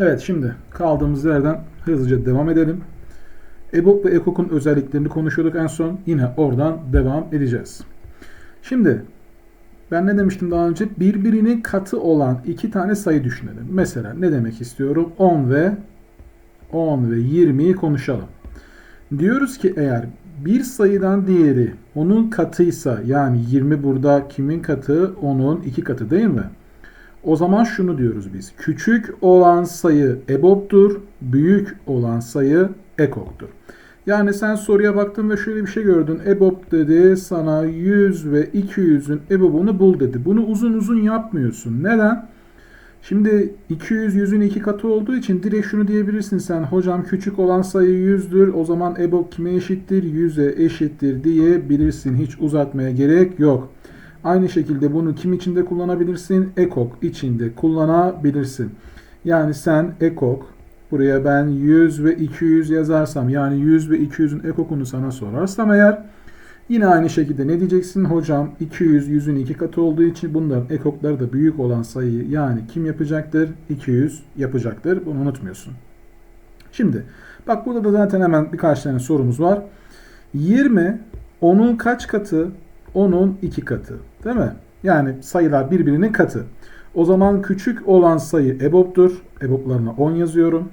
Evet şimdi kaldığımız yerden hızlıca devam edelim. EBOB ve EKOK'un özelliklerini konuşuyorduk en son. Yine oradan devam edeceğiz. Şimdi ben ne demiştim daha önce? Birbirinin katı olan iki tane sayı düşünelim. Mesela ne demek istiyorum? 10 ve 10 ve 20'yi konuşalım. Diyoruz ki eğer bir sayıdan diğeri onun katıysa yani 20 burada kimin katı? Onun iki katı değil mi? O zaman şunu diyoruz biz. Küçük olan sayı EBOB'dur, büyük olan sayı EKOK'tur. Yani sen soruya baktın ve şöyle bir şey gördün. EBOB dedi sana 100 ve 200'ün EBOB'unu bul dedi. Bunu uzun uzun yapmıyorsun. Neden? Şimdi 200 100'ün iki katı olduğu için direkt şunu diyebilirsin sen. Hocam küçük olan sayı 100'dür. O zaman EBOB kime eşittir? 100'e eşittir diyebilirsin. Hiç uzatmaya gerek yok. Aynı şekilde bunu kim içinde kullanabilirsin? EKOK içinde kullanabilirsin. Yani sen EKOK buraya ben 100 ve 200 yazarsam yani 100 ve 200'ün ekokunu sana sorarsam eğer yine aynı şekilde ne diyeceksin? Hocam 200 100'ün iki katı olduğu için bunların ekokları da büyük olan sayıyı yani kim yapacaktır? 200 yapacaktır. Bunu unutmuyorsun. Şimdi bak burada da zaten hemen birkaç tane sorumuz var. 20 onun kaç katı? Onun iki katı. Değil mi? Yani sayılar birbirinin katı. O zaman küçük olan sayı EBOB'dur. EBOB'larına 10 yazıyorum.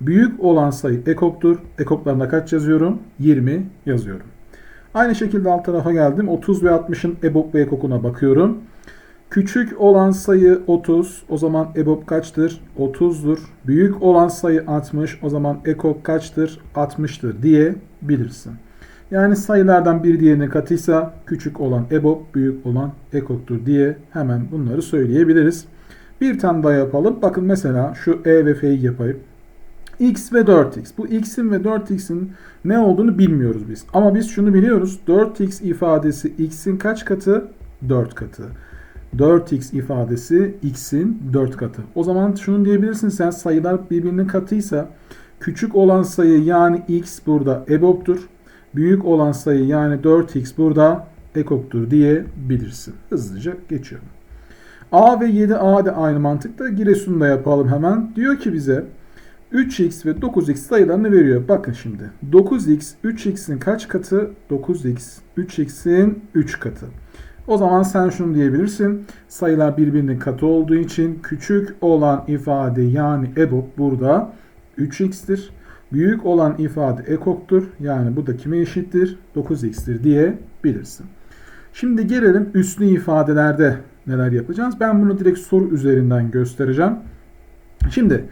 Büyük olan sayı EKOK'tur. EKOK'larına kaç yazıyorum? 20 yazıyorum. Aynı şekilde alt tarafa geldim. 30 ve 60'ın EBOB ve EKOK'una bakıyorum. Küçük olan sayı 30. O zaman EBOB kaçtır? 30'dur. Büyük olan sayı 60. O zaman EKOK kaçtır? 60'tır diye bilirsin. Yani sayılardan bir diğerine katıysa küçük olan EBOB, büyük olan EKOK'tur diye hemen bunları söyleyebiliriz. Bir tane daha yapalım. Bakın mesela şu E ve F'yi yapayım. X ve 4X. Bu X'in ve 4X'in ne olduğunu bilmiyoruz biz. Ama biz şunu biliyoruz. 4X ifadesi X'in kaç katı? 4 katı. 4X ifadesi X'in 4 katı. O zaman şunu diyebilirsin sen sayılar birbirinin katıysa küçük olan sayı yani X burada EBOB'dur. Büyük olan sayı yani 4x burada ekoktur diyebilirsin. Hızlıca geçiyorum. A ve 7A de aynı mantıkta. Giresun'u da yapalım hemen. Diyor ki bize 3x ve 9x sayılarını veriyor. Bakın şimdi. 9x 3x'in kaç katı? 9x 3x'in 3 katı. O zaman sen şunu diyebilirsin. Sayılar birbirinin katı olduğu için küçük olan ifade yani EBOB burada 3x'tir. Büyük olan ifade ekoktur. Yani bu da kime eşittir? 9x'tir diyebilirsin. Şimdi gelelim üslü ifadelerde neler yapacağız. Ben bunu direkt soru üzerinden göstereceğim. Şimdi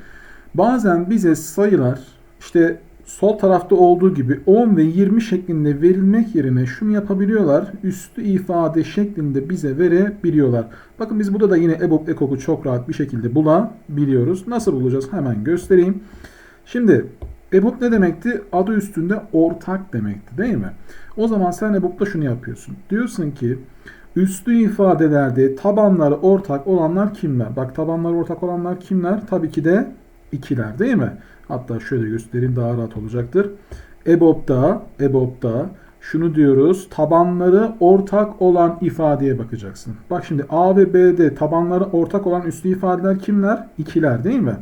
bazen bize sayılar işte sol tarafta olduğu gibi 10 ve 20 şeklinde verilmek yerine şunu yapabiliyorlar. Üstü ifade şeklinde bize verebiliyorlar. Bakın biz burada da yine EBOB ekoku çok rahat bir şekilde bulabiliyoruz. Nasıl bulacağız? Hemen göstereyim. Şimdi EBOB ne demekti? Adı üstünde ortak demekti değil mi? O zaman sen EBOB'da şunu yapıyorsun. Diyorsun ki üslü ifadelerde tabanları ortak olanlar kimler? Bak tabanları ortak olanlar kimler? Tabii ki de ikiler değil mi? Hatta şöyle göstereyim daha rahat olacaktır. EBOB'da, EBOB'da şunu diyoruz. Tabanları ortak olan ifadeye bakacaksın. Bak şimdi A ve B'de tabanları ortak olan üslü ifadeler kimler? İkiler değil mi?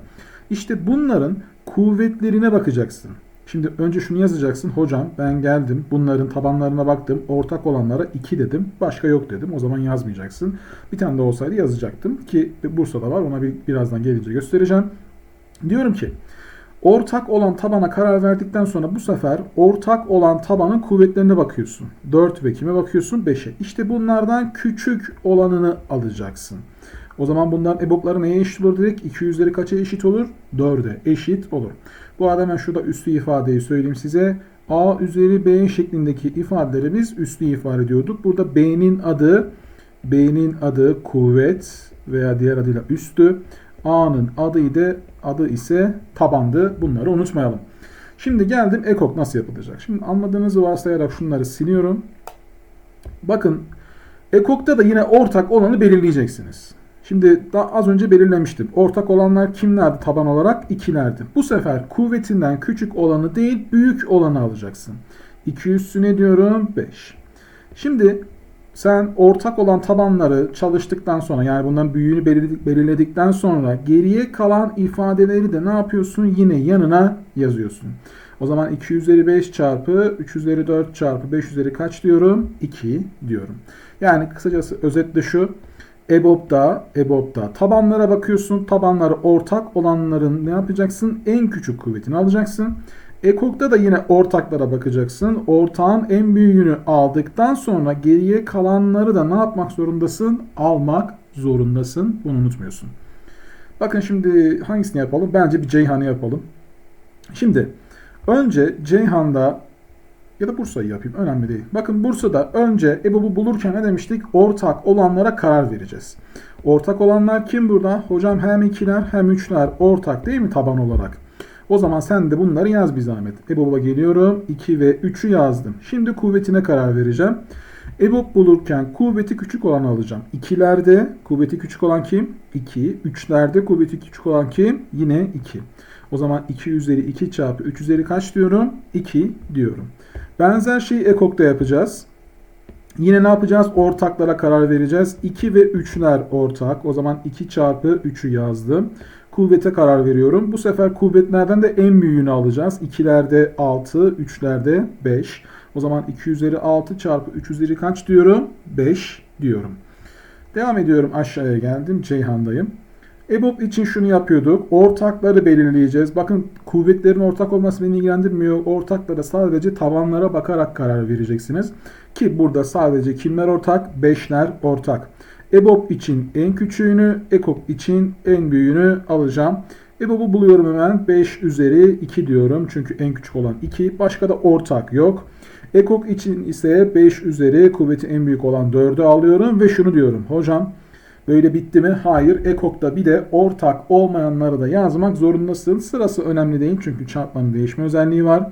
İşte bunların kuvvetlerine bakacaksın. Şimdi önce şunu yazacaksın. Hocam ben geldim. Bunların tabanlarına baktım. Ortak olanlara 2 dedim. Başka yok dedim. O zaman yazmayacaksın. Bir tane de olsaydı yazacaktım. Ki Bursa'da var. Ona bir, birazdan gelince göstereceğim. Diyorum ki ortak olan tabana karar verdikten sonra bu sefer ortak olan tabanın kuvvetlerine bakıyorsun. 4 ve kime bakıyorsun? 5'e. İşte bunlardan küçük olanını alacaksın. O zaman bunların EBOB'ları neye eşit olur dedik? 200'leri kaça eşit olur? 4'e eşit olur. Bu arada ben şurada üslü ifadeyi söyleyeyim size. A üzeri B şeklindeki ifadeleri biz üslü ifade ediyorduk. Burada B'nin adı B'nin adı kuvvet veya diğer adıyla üstü. A'nın adıydı, adı ise tabandı. Bunları unutmayalım. Şimdi geldim ekok nasıl yapılacak? Şimdi anladığınızı varsayarak şunları siliyorum. Bakın ekokta da yine ortak olanı belirleyeceksiniz. Şimdi daha az önce belirlemiştim. Ortak olanlar kimlerdi taban olarak? İkilerdi. Bu sefer kuvvetinden küçük olanı değil büyük olanı alacaksın. 2 üssü ne diyorum? 5. Şimdi sen ortak olan tabanları çalıştıktan sonra yani bunların büyüğünü belirledik, belirledikten sonra geriye kalan ifadeleri de ne yapıyorsun? Yine yanına yazıyorsun. O zaman 2 üzeri 5 çarpı 3 üzeri 4 çarpı 5 üzeri kaç diyorum? 2 diyorum. Yani kısacası özetle şu. EBOB'da, EBOB'da tabanlara bakıyorsun. Tabanları ortak olanların ne yapacaksın? En küçük kuvvetini alacaksın. EKOK'ta da yine ortaklara bakacaksın. Ortağın en büyüğünü aldıktan sonra geriye kalanları da ne yapmak zorundasın? Almak zorundasın. Bunu unutmuyorsun. Bakın şimdi hangisini yapalım? Bence bir Ceyhan'ı yapalım. Şimdi önce Ceyhan'da ya da Bursa'yı yapayım. Önemli değil. Bakın Bursa'da önce EBOB'u bulurken ne demiştik? Ortak olanlara karar vereceğiz. Ortak olanlar kim burada? Hocam hem ikiler hem üçler ortak değil mi taban olarak? O zaman sen de bunları yaz bir zahmet. EBOB'a geliyorum. 2 ve 3'ü yazdım. Şimdi kuvvetine karar vereceğim. EBOB bulurken kuvveti küçük olanı alacağım. İkilerde kuvveti küçük olan kim? 2. Üçlerde kuvveti küçük olan kim? Yine 2. O zaman 2 üzeri 2 çarpı 3 üzeri kaç diyorum? 2 diyorum. Benzer şeyi EKOK'ta yapacağız. Yine ne yapacağız? Ortaklara karar vereceğiz. 2 ve 3'ler ortak. O zaman 2 çarpı 3'ü yazdım. Kuvvete karar veriyorum. Bu sefer kuvvetlerden de en büyüğünü alacağız. 2'lerde 6, 3'lerde 5. O zaman 2 üzeri 6 çarpı 3 üzeri kaç diyorum? 5 diyorum. Devam ediyorum aşağıya geldim. Ceyhan'dayım. EBOB için şunu yapıyorduk. Ortakları belirleyeceğiz. Bakın kuvvetlerin ortak olması beni ilgilendirmiyor. Ortaklara sadece tavanlara bakarak karar vereceksiniz. Ki burada sadece kimler ortak? 5'ler ortak. EBOB için en küçüğünü, EKOK için en büyüğünü alacağım. EBOB'u buluyorum hemen. 5 üzeri 2 diyorum. Çünkü en küçük olan 2. Başka da ortak yok. EKOK için ise 5 üzeri kuvveti en büyük olan 4'ü alıyorum ve şunu diyorum. Hocam böyle bitti mi? Hayır. EKOK'ta bir de ortak olmayanları da yazmak zorundasın. Sırası önemli değil çünkü çarpmanın değişme özelliği var.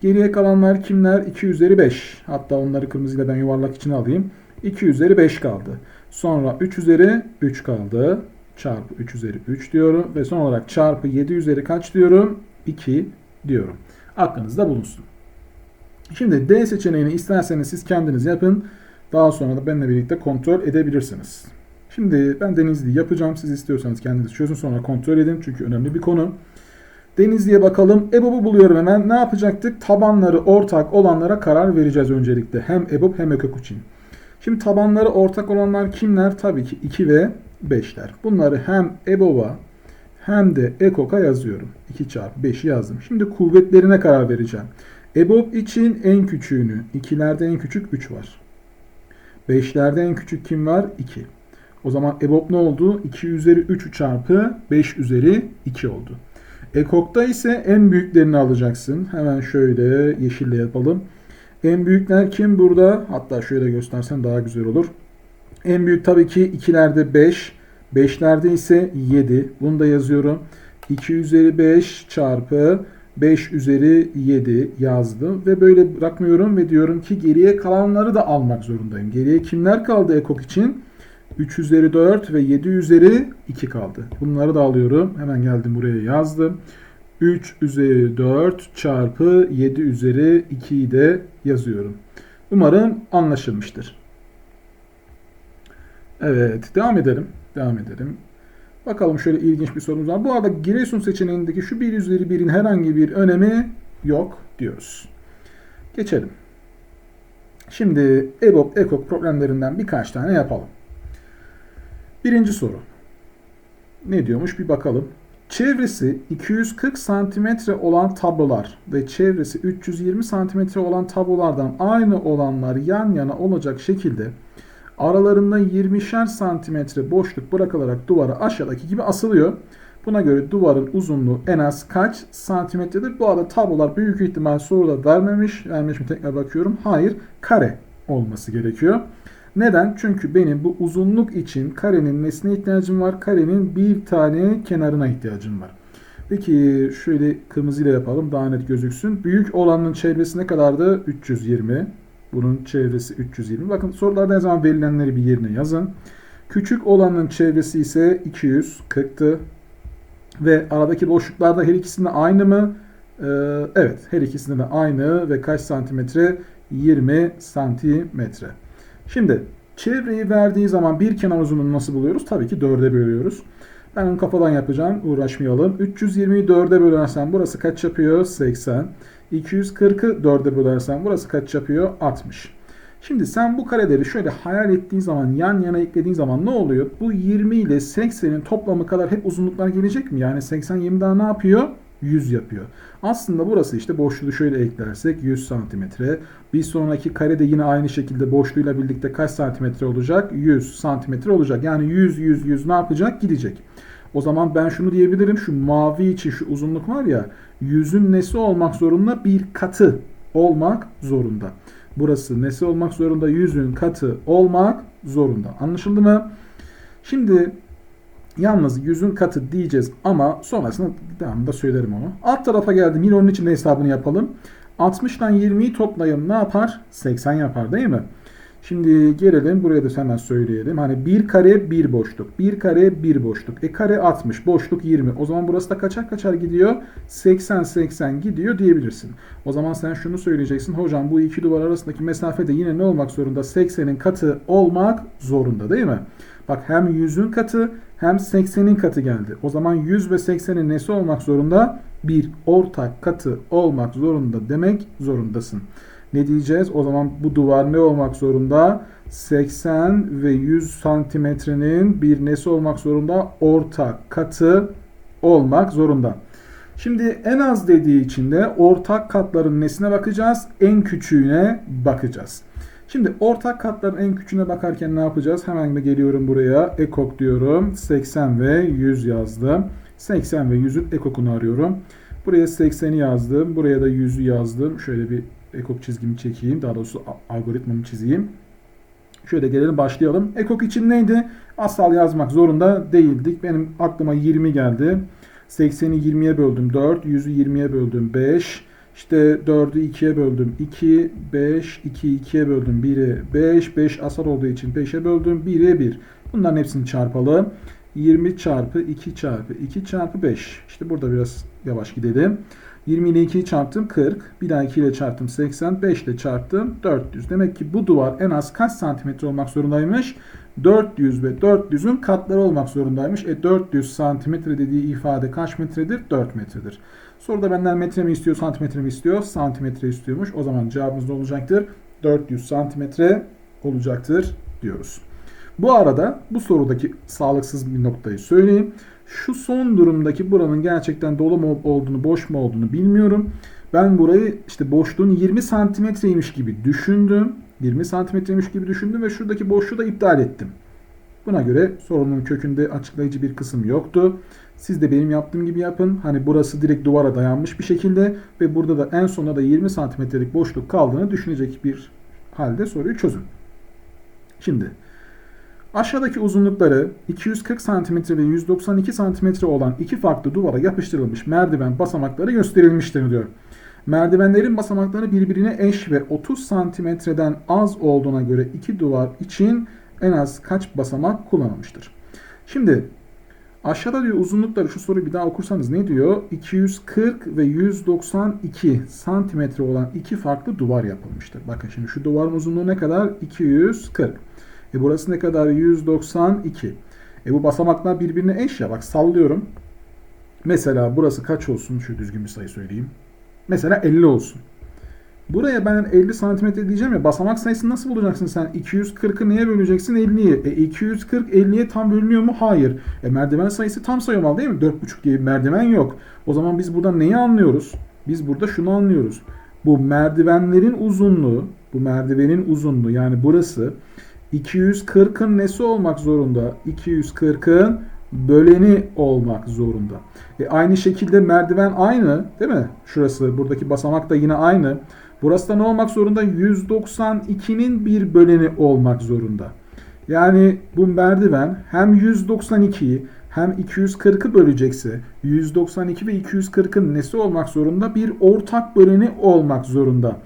Geriye kalanlar kimler? 2 üzeri 5. Hatta onları kırmızıyla ben yuvarlak içine alayım. 2 üzeri 5 kaldı. Sonra 3 üzeri 3 kaldı. Çarpı 3 üzeri 3 diyorum. Ve son olarak çarpı 7 üzeri kaç diyorum? 2 diyorum. Aklınızda bulunsun. Şimdi D seçeneğini isterseniz siz kendiniz yapın. Daha sonra da benimle birlikte kontrol edebilirsiniz. Şimdi ben Denizli yapacağım. Siz istiyorsanız kendiniz çözün sonra kontrol edin. Çünkü önemli bir konu. Denizli'ye bakalım. EBOB'u buluyorum hemen. Ne yapacaktık? Tabanları ortak olanlara karar vereceğiz öncelikle. Hem EBOB hem EKOK için. Şimdi tabanları ortak olanlar kimler? Tabii ki 2 ve 5'ler. Bunları hem EBOB'a hem de EKOK'a yazıyorum. 2 çarpı 5'i yazdım. Şimdi kuvvetlerine karar vereceğim. EBOB için en küçüğünü, 2'lerde en küçük 3 var. 5'lerde en küçük kim var? 2. O zaman EBOB ne oldu? 2 üzeri 3 çarpı 5 üzeri 2 oldu. EKOK'ta ise en büyüklerini alacaksın. Hemen şöyle yeşille yapalım. En büyükler kim burada? Hatta şöyle göstersen daha güzel olur. En büyük tabii ki ikilerde 5. 5'lerde ise 7. Bunu da yazıyorum. 2 üzeri 5 çarpı 5 üzeri 7 yazdım. Ve böyle bırakmıyorum ve diyorum ki geriye kalanları da almak zorundayım. Geriye kimler kaldı ekok için? 3 üzeri 4 ve 7 üzeri 2 kaldı. Bunları da alıyorum. Hemen geldim buraya yazdım. 3 üzeri 4 çarpı 7 üzeri 2'yi de yazıyorum. Umarım anlaşılmıştır. Evet devam edelim. Devam edelim. Bakalım şöyle ilginç bir sorumuz var. Bu arada Giresun seçeneğindeki şu 1 üzeri 1'in herhangi bir önemi yok diyoruz. Geçelim. Şimdi EBOB, EKOK problemlerinden birkaç tane yapalım. Birinci soru. Ne diyormuş bir bakalım. Çevresi 240 santimetre olan tablolar ve çevresi 320 santimetre olan tablolardan aynı olanlar yan yana olacak şekilde aralarında 20'şer santimetre boşluk bırakılarak duvara aşağıdaki gibi asılıyor. Buna göre duvarın uzunluğu en az kaç santimetredir? Bu arada tablolar büyük ihtimal soruda vermemiş. Vermiş mi tekrar bakıyorum. Hayır. Kare olması gerekiyor. Neden? Çünkü benim bu uzunluk için karenin nesine ihtiyacım var? Karenin bir tane kenarına ihtiyacım var. Peki şöyle kırmızıyla yapalım daha net gözüksün. Büyük olanın çevresi ne kadardı? 320. Bunun çevresi 320. Bakın sorularda ne zaman verilenleri bir yerine yazın. Küçük olanın çevresi ise 240'tı. Ve aradaki boşluklarda her ikisinde aynı mı? Ee, evet her ikisinde de aynı ve kaç santimetre? 20 santimetre. Şimdi Çevreyi verdiği zaman bir kenar uzunluğunu nasıl buluyoruz? Tabii ki 4'e bölüyoruz. Ben onu kafadan yapacağım. Uğraşmayalım. 320'yi 4'e bölersen burası kaç yapıyor? 80. 240'ı 4'e bölersen burası kaç yapıyor? 60. Şimdi sen bu kareleri şöyle hayal ettiğin zaman, yan yana eklediğin zaman ne oluyor? Bu 20 ile 80'in toplamı kadar hep uzunluklar gelecek mi? Yani 80 20 daha ne yapıyor? 100 yapıyor. Aslında burası işte boşluğu şöyle eklersek 100 santimetre. Bir sonraki kare de yine aynı şekilde boşluğuyla birlikte kaç santimetre olacak? 100 santimetre olacak. Yani 100 100 100 ne yapacak? Gidecek. O zaman ben şunu diyebilirim. Şu mavi için şu uzunluk var ya yüzün nesi olmak zorunda? Bir katı olmak zorunda. Burası nesi olmak zorunda? Yüzün katı olmak zorunda. Anlaşıldı mı? Şimdi yalnız yüzün katı diyeceğiz ama sonrasında devamında söylerim onu. Alt tarafa geldim. Yine onun için de hesabını yapalım. 60'dan 20'yi toplayın ne yapar? 80 yapar değil mi? Şimdi gelelim buraya da hemen söyleyelim. Hani bir kare bir boşluk. Bir kare bir boşluk. E kare 60. Boşluk 20. O zaman burası da kaçar kaçar gidiyor? 80 80 gidiyor diyebilirsin. O zaman sen şunu söyleyeceksin. Hocam bu iki duvar arasındaki mesafe de yine ne olmak zorunda? 80'in katı olmak zorunda değil mi? Bak hem 100'ün katı hem 80'in katı geldi. O zaman 100 ve 80'in nesi olmak zorunda? Bir ortak katı olmak zorunda demek zorundasın. Ne diyeceğiz? O zaman bu duvar ne olmak zorunda? 80 ve 100 santimetrenin bir nesi olmak zorunda? Ortak katı olmak zorunda. Şimdi en az dediği için de ortak katların nesine bakacağız? En küçüğüne bakacağız. Şimdi ortak katların en küçüğüne bakarken ne yapacağız? Hemen de geliyorum buraya. Ekok diyorum. 80 ve 100 yazdım. 80 ve 100'ün ekokunu arıyorum. Buraya 80'i yazdım. Buraya da 100'ü yazdım. Şöyle bir ekok çizgimi çekeyim. Daha doğrusu algoritmamı çizeyim. Şöyle gelelim başlayalım. Ekok için neydi? Asal yazmak zorunda değildik. Benim aklıma 20 geldi. 80'i 20'ye böldüm 4. 100'ü 20'ye böldüm 5. İşte 4'ü 2'ye böldüm 2. 5. 2'yi 2'ye böldüm 1'e 5. 5 asal olduğu için 5'e böldüm 1'e 1. Bunların hepsini çarpalım. 20 çarpı 2 çarpı 2 çarpı 5. İşte burada biraz yavaş gidelim. 20 ile 2'yi çarptım 40. Bir daha 2 ile çarptım 80. 5 ile çarptım 400. Demek ki bu duvar en az kaç santimetre olmak zorundaymış? 400 ve 400'ün katları olmak zorundaymış. E 400 santimetre dediği ifade kaç metredir? 4 metredir. Soruda benden metre mi istiyor, santimetre mi istiyor? Santimetre istiyormuş. O zaman cevabımız ne olacaktır? 400 santimetre olacaktır diyoruz. Bu arada bu sorudaki sağlıksız bir noktayı söyleyeyim. Şu son durumdaki buranın gerçekten dolu mu olduğunu, boş mu olduğunu bilmiyorum. Ben burayı işte boşluğun 20 santimetreymiş gibi düşündüm. 20 santimetreymiş gibi düşündüm ve şuradaki boşluğu da iptal ettim. Buna göre sorunun kökünde açıklayıcı bir kısım yoktu. Siz de benim yaptığım gibi yapın. Hani burası direkt duvara dayanmış bir şekilde ve burada da en sonunda da 20 santimetrelik boşluk kaldığını düşünecek bir halde soruyu çözün. Şimdi Aşağıdaki uzunlukları 240 cm ve 192 cm olan iki farklı duvara yapıştırılmış merdiven basamakları gösterilmiştir diyor. Merdivenlerin basamakları birbirine eş ve 30 santimetreden az olduğuna göre iki duvar için en az kaç basamak kullanılmıştır? Şimdi aşağıda diyor uzunlukları şu soruyu bir daha okursanız ne diyor? 240 ve 192 santimetre olan iki farklı duvar yapılmıştır. Bakın şimdi şu duvarın uzunluğu ne kadar? 240. E burası ne kadar? 192. E bu basamaklar birbirine eş ya. Bak sallıyorum. Mesela burası kaç olsun? Şu düzgün bir sayı söyleyeyim. Mesela 50 olsun. Buraya ben 50 santimetre diyeceğim ya basamak sayısını nasıl bulacaksın sen? 240'ı neye böleceksin? 50'ye. E 240 50'ye tam bölünüyor mu? Hayır. E merdiven sayısı tam sayı olmalı değil mi? 4,5 diye bir merdiven yok. O zaman biz burada neyi anlıyoruz? Biz burada şunu anlıyoruz. Bu merdivenlerin uzunluğu, bu merdivenin uzunluğu yani burası 240'ın nesi olmak zorunda? 240'ın böleni olmak zorunda. E aynı şekilde merdiven aynı değil mi? Şurası buradaki basamak da yine aynı. Burası da ne olmak zorunda? 192'nin bir böleni olmak zorunda. Yani bu merdiven hem 192'yi hem 240'ı bölecekse 192 ve 240'ın nesi olmak zorunda? Bir ortak böleni olmak zorunda.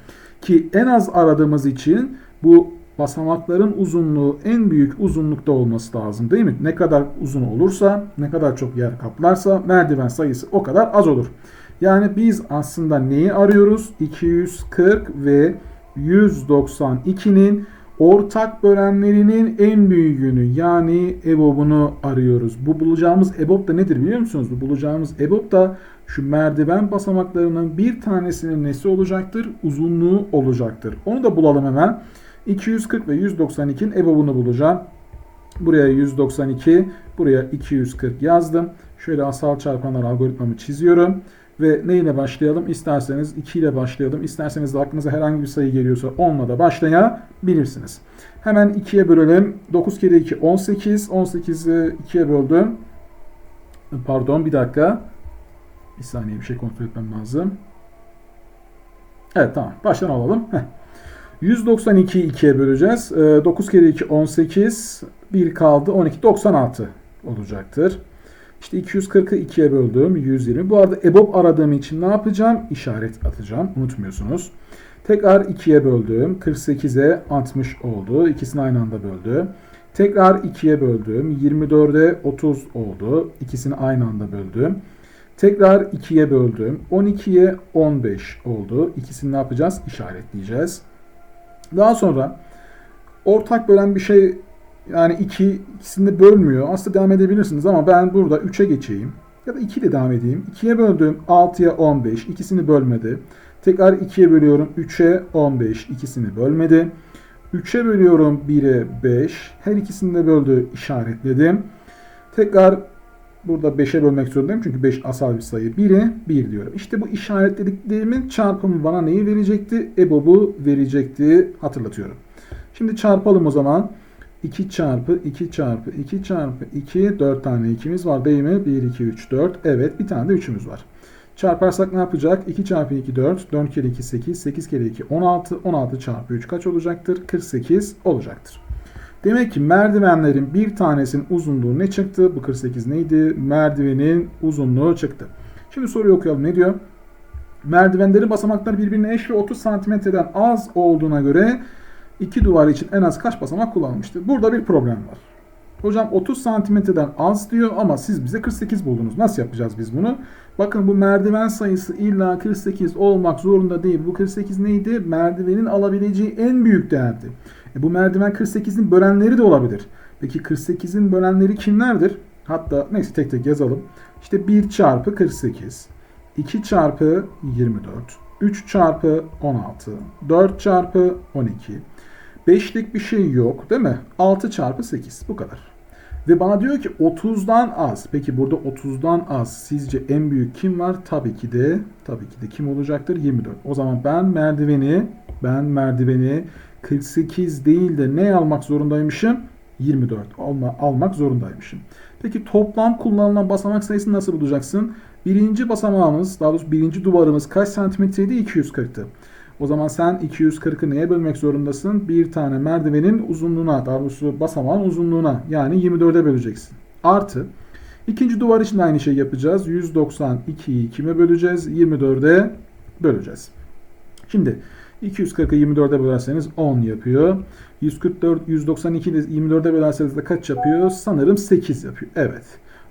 Ki en az aradığımız için bu basamakların uzunluğu en büyük uzunlukta olması lazım değil mi? Ne kadar uzun olursa, ne kadar çok yer kaplarsa merdiven sayısı o kadar az olur. Yani biz aslında neyi arıyoruz? 240 ve 192'nin ortak bölenlerinin en büyüğünü yani EBOB'unu arıyoruz. Bu bulacağımız EBOB da nedir biliyor musunuz? Bu bulacağımız EBOB da şu merdiven basamaklarının bir tanesinin nesi olacaktır? Uzunluğu olacaktır. Onu da bulalım hemen. 240 ve 192'nin EBOB'unu bulacağım. Buraya 192, buraya 240 yazdım. Şöyle asal çarpanlar algoritmamı çiziyorum. Ve ne ile başlayalım? İsterseniz 2 ile başlayalım. İsterseniz de aklınıza herhangi bir sayı geliyorsa 10 ile da başlayabilirsiniz. Hemen 2'ye bölelim. 9 kere 2 18. 18'i 2'ye böldüm. Pardon bir dakika. Bir saniye bir şey kontrol etmem lazım. Evet tamam. Baştan alalım. Heh. 192'yi 2'ye böleceğiz. 9 kere 2 18. 1 kaldı. 12. 96 olacaktır. İşte 240'ı 2'ye böldüm. 120. Bu arada EBOB aradığım için ne yapacağım? İşaret atacağım. Unutmuyorsunuz. Tekrar 2'ye böldüm. 48'e 60 oldu. İkisini aynı anda böldü. Tekrar 2'ye böldüm. 24'e 30 oldu. İkisini aynı anda böldüm. Tekrar 2'ye böldüm. 12'ye 15 oldu. İkisini ne yapacağız? İşaretleyeceğiz. Daha sonra ortak bölen bir şey yani 2 ikisini de bölmüyor. Aslında devam edebilirsiniz ama ben burada 3'e geçeyim. Ya da 2 ile devam edeyim. 2'ye böldüm 6'ya 15. ikisini bölmedi. Tekrar 2'ye bölüyorum 3'e 15. ikisini bölmedi. 3'e bölüyorum 1'e 5. Her ikisini de böldü işaretledim. Tekrar burada 5'e bölmek zorundayım. Çünkü 5 asal bir sayı. 1'e 1 diyorum. İşte bu işaretlediklerimin çarpımı bana neyi verecekti? EBOB'u verecekti. Hatırlatıyorum. Şimdi çarpalım o zaman. 2 çarpı 2 çarpı 2 çarpı 2 4 tane 2'miz var değil mi? 1, 2, 3, 4. Evet bir tane de 3'ümüz var. Çarparsak ne yapacak? 2 çarpı 2 4, 4 kere 2 8, 8 kere 2 16, 16 çarpı 3 kaç olacaktır? 48 olacaktır. Demek ki merdivenlerin bir tanesinin uzunluğu ne çıktı? Bu 48 neydi? Merdivenin uzunluğu çıktı. Şimdi soruyu okuyalım. Ne diyor? Merdivenlerin basamakları birbirine eş ve 30 santimetreden az olduğuna göre iki duvar için en az kaç basamak kullanılmıştır? Burada bir problem var. Hocam 30 santimetreden az diyor ama siz bize 48 buldunuz. Nasıl yapacağız biz bunu? Bakın bu merdiven sayısı illa 48 olmak zorunda değil. Bu 48 neydi? Merdivenin alabileceği en büyük değerdi. E bu merdiven 48'in bölenleri de olabilir. Peki 48'in bölenleri kimlerdir? Hatta neyse tek tek yazalım. İşte 1 çarpı 48, 2 çarpı 24, 3 çarpı 16, 4 çarpı 12, 5'lik bir şey yok değil mi? 6 çarpı 8 bu kadar. Ve bana diyor ki 30'dan az. Peki burada 30'dan az sizce en büyük kim var? Tabii ki de tabii ki de kim olacaktır? 24. O zaman ben merdiveni ben merdiveni 48 değil de ne almak zorundaymışım? 24 alma, almak zorundaymışım. Peki toplam kullanılan basamak sayısını nasıl bulacaksın? Birinci basamağımız, daha doğrusu birinci duvarımız kaç santimetreydi? 240'tı. O zaman sen 240'ı neye bölmek zorundasın? Bir tane merdivenin uzunluğuna, daha doğrusu basamağın uzunluğuna yani 24'e böleceksin. Artı ikinci duvar için aynı şey yapacağız. 192'yi kime böleceğiz? 24'e böleceğiz. Şimdi 240'ı 24'e bölerseniz 10 yapıyor. 144, 192'yi 24'e bölerseniz de kaç yapıyor? Sanırım 8 yapıyor. Evet.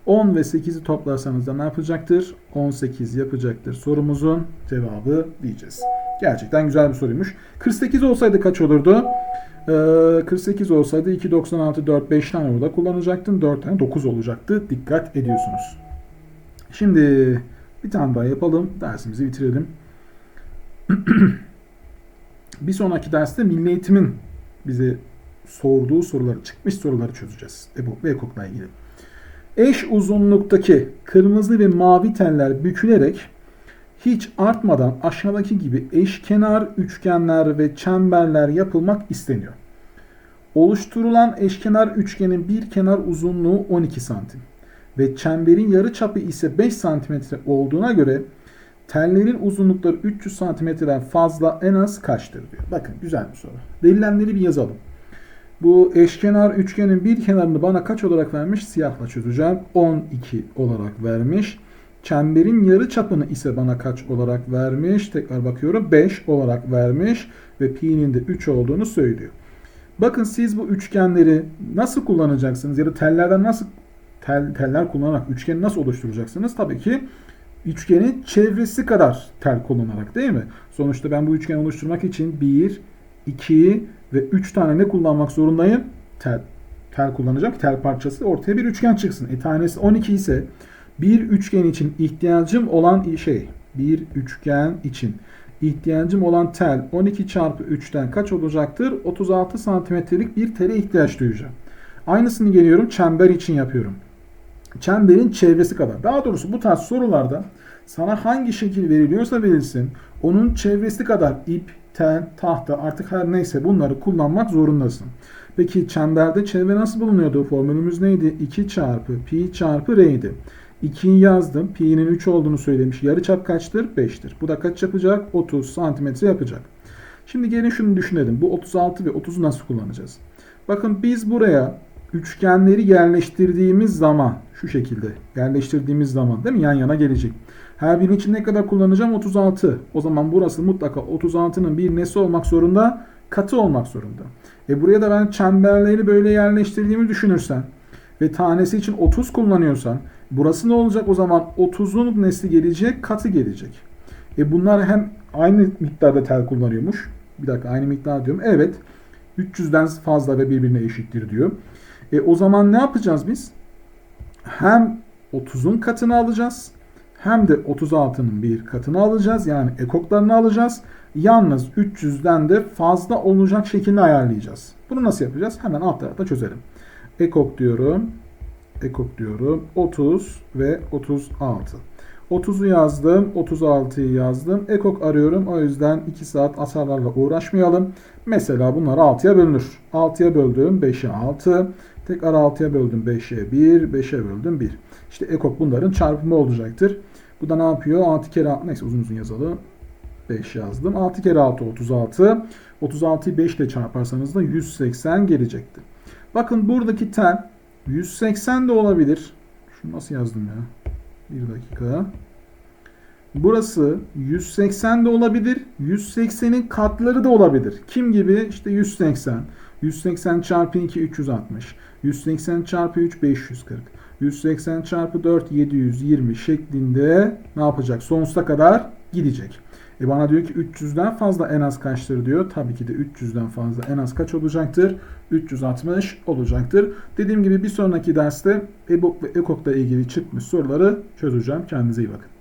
10 ve 8'i toplarsanız da ne yapacaktır? 18 yapacaktır. Sorumuzun cevabı diyeceğiz. Gerçekten güzel bir soruymuş. 48 olsaydı kaç olurdu? Ee, 48 olsaydı 2, 96, 4, 5 tane orada kullanacaktın. 4 tane 9 olacaktı. Dikkat ediyorsunuz. Şimdi bir tane daha yapalım. Dersimizi bitirelim. bir sonraki derste Milli Eğitim'in bize sorduğu soruları, çıkmış soruları çözeceğiz. EBOK ve EKOK'la ilgili. Eş uzunluktaki kırmızı ve mavi teller bükülerek hiç artmadan aşağıdaki gibi eşkenar üçgenler ve çemberler yapılmak isteniyor. Oluşturulan eşkenar üçgenin bir kenar uzunluğu 12 santim ve çemberin yarı çapı ise 5 santimetre olduğuna göre tellerin uzunlukları 300 santimetreden fazla en az kaçtır diyor. Bakın güzel bir soru. Verilenleri bir yazalım. Bu eşkenar üçgenin bir kenarını bana kaç olarak vermiş? Siyahla çözeceğim. 12 olarak vermiş. Çemberin yarı çapını ise bana kaç olarak vermiş? Tekrar bakıyorum. 5 olarak vermiş ve pi'nin de 3 olduğunu söylüyor. Bakın siz bu üçgenleri nasıl kullanacaksınız ya da tellerden nasıl tel, teller kullanarak üçgeni nasıl oluşturacaksınız? Tabii ki üçgenin çevresi kadar tel kullanarak değil mi? Sonuçta ben bu üçgeni oluşturmak için 1, 2 ve 3 tane ne kullanmak zorundayım? Tel. Tel kullanacağım tel parçası ortaya bir üçgen çıksın. E tanesi 12 ise bir üçgen için ihtiyacım olan şey bir üçgen için ihtiyacım olan tel 12 çarpı 3'ten kaç olacaktır? 36 santimetrelik bir tele ihtiyaç duyacağım. Aynısını geliyorum çember için yapıyorum. Çemberin çevresi kadar. Daha doğrusu bu tarz sorularda sana hangi şekil veriliyorsa verilsin onun çevresi kadar ip, tel, tahta artık her neyse bunları kullanmak zorundasın. Peki çemberde çevre nasıl bulunuyordu? Formülümüz neydi? 2 çarpı pi çarpı r'ydi. 2'yi yazdım. Pi'nin 3 olduğunu söylemiş. Yarıçap kaçtır? 5'tir. Bu da kaç yapacak? 30 santimetre yapacak. Şimdi gelin şunu düşünelim. Bu 36 ve 30'u nasıl kullanacağız? Bakın biz buraya üçgenleri yerleştirdiğimiz zaman şu şekilde yerleştirdiğimiz zaman değil mi? Yan yana gelecek. Her biri için ne kadar kullanacağım? 36. O zaman burası mutlaka 36'nın bir nesi olmak zorunda? Katı olmak zorunda. E buraya da ben çemberleri böyle yerleştirdiğimi düşünürsen ve tanesi için 30 kullanıyorsan burası ne olacak o zaman 30'un nesli gelecek katı gelecek. E bunlar hem aynı miktarda tel kullanıyormuş. Bir dakika aynı miktar diyorum. Evet 300'den fazla ve birbirine eşittir diyor. E o zaman ne yapacağız biz? Hem 30'un katını alacağız hem de 36'nın bir katını alacağız. Yani ekoklarını alacağız. Yalnız 300'den de fazla olacak şekilde ayarlayacağız. Bunu nasıl yapacağız? Hemen alt tarafta çözelim. Ekok diyorum. Ekok diyorum. 30 ve 36. 30'u yazdım. 36'yı yazdım. Ekok arıyorum. O yüzden 2 saat asarlarla uğraşmayalım. Mesela bunlar 6'ya bölünür. 6'ya böldüm 5'e 6. Tekrar 6'ya böldüm 5'e 1. 5'e böldüm 1. İşte ekok bunların çarpımı olacaktır. Bu da ne yapıyor? 6 kere 6. Neyse uzun uzun yazalım. 5 yazdım. 6 kere 6 36. 36'yı 5 ile çarparsanız da 180 gelecekti. Bakın buradaki tel 180 de olabilir. Şunu nasıl yazdım ya? Bir dakika. Burası 180 de olabilir. 180'in katları da olabilir. Kim gibi? İşte 180. 180 çarpı 2 360. 180 çarpı 3 540. 180 çarpı 4 720 şeklinde ne yapacak? Sonsuza kadar gidecek. E bana diyor ki 300'den fazla en az kaçtır diyor. Tabii ki de 300'den fazla en az kaç olacaktır? 360 olacaktır. Dediğim gibi bir sonraki derste EBOK ve EKOK'la ilgili çıkmış soruları çözeceğim. Kendinize iyi bakın.